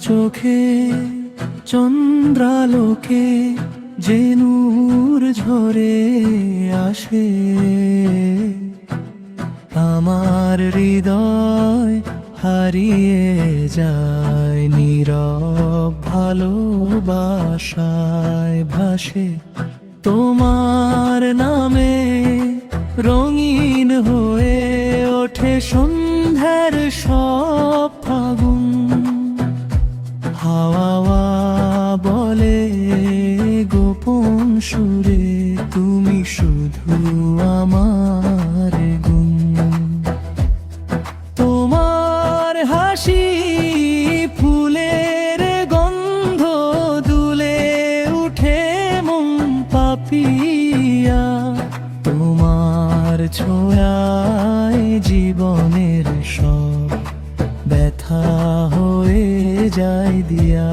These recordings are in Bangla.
চোখে, চন্দ্রালোকে যে নূর ঝরে আসে। আমার হৃদয় হারিয়ে যায়, নীরব ভালোবাসায় ভাসে। তোমার নামে রঙিন হয়ে ওঠে সন্ধ্যার সব সুরে তুমি শুধু আমার গুণ। তোমার হাসি ফুলের গন্ধ দুলে উঠে মন পাপিয়া। তোমার ছোঁয়ায় জীবনের সব ব্যথা হয়ে যায় দিয়া।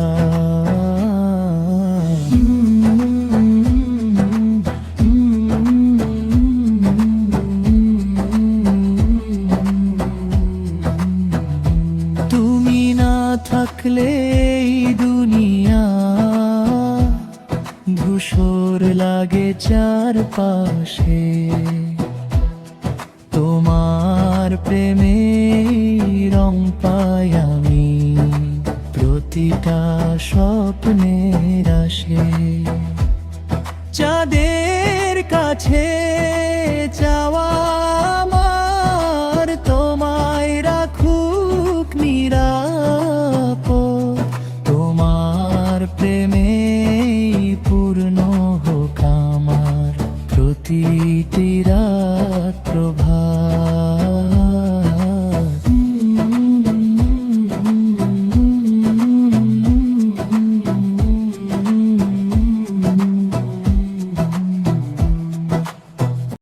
থাকলে দুনিয়া। ধূসর লাগে চারপাশে। তোমার প্রেমে রং পাই আমি। প্রতিটা স্বপ্নের আসে চাঁদের কাছে যাওয়া প্রতিটি রাত প্রভা